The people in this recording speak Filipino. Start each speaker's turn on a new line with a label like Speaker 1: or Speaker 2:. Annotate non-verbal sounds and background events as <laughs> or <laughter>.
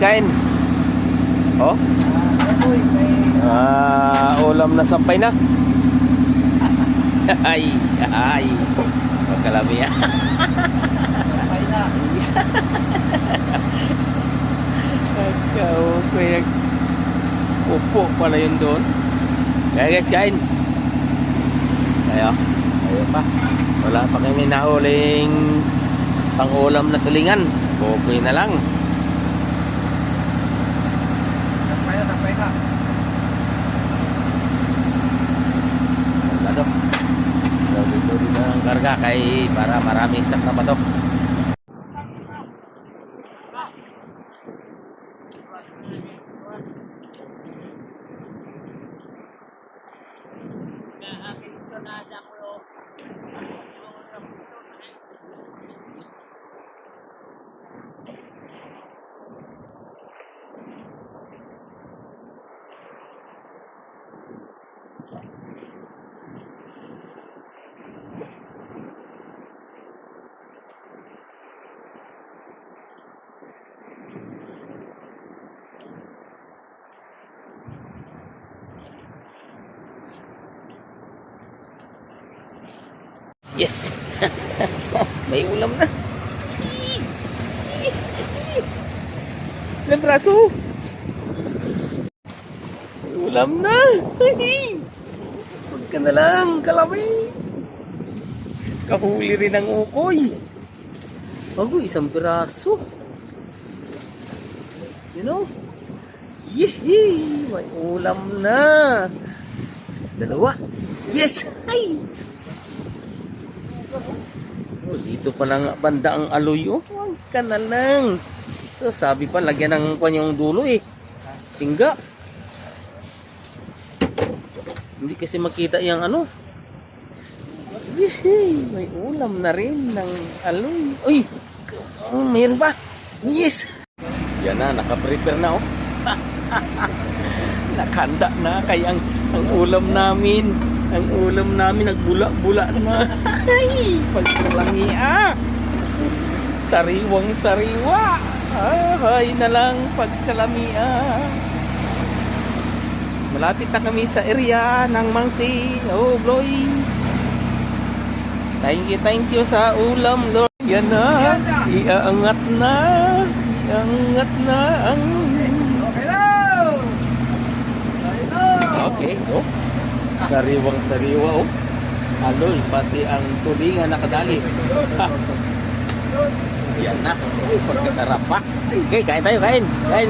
Speaker 1: Kain. Oh? Ah, ulam na sampay na. <laughs> ay, ay. Magkalami yan. Ikaw, kaya upo pala yun doon. Kaya guys, kain. Ayo. Ayo pa. Wala pa kami nahuling pang-ulam na tulingan. Okay na lang.
Speaker 2: Na, na.
Speaker 1: Daw. Dito din na ang karga kay para maraming stock na pa to. Yes! May ulam na. Ilang braso? May ulam na. Ka na lang, kalami. Kahuli rin ang ukoy. Bago, isang piraso. You know? Yehey! May ulam na. Dalawa. Yes! Ay! Oh, dito pa lang banda ang aloy. Oh, ka na lang. So, sabi pa, lagyan ng kanyang dulo eh. Tingga. Hindi kasi makita yung ano. May ulam na rin ng aloy. Uy, oh, mayroon pa. Yes! Yan na, nakaprepare na oh. <laughs> Nakanda na kaya ang, ang ulam namin. Ang ulam namin nagbula-bula na. <laughs> Ay, pagkalangi ah. Sariwang sariwa. Ay, na lang pagkalami ah. Malapit na kami sa area ng Mangsi. Oh, Bloy. Thank you, thank you sa ulam, Lord. Yan na. Iaangat na. Iaangat na ang...
Speaker 2: Hello! Hello!
Speaker 1: Okay, oh. Sariwang sariwa, oh. Aloy, pati ang tulingan nakadali. <laughs> Yan na. Uy, pagkasarap pa. Okay, kain tayo, kain. Kain.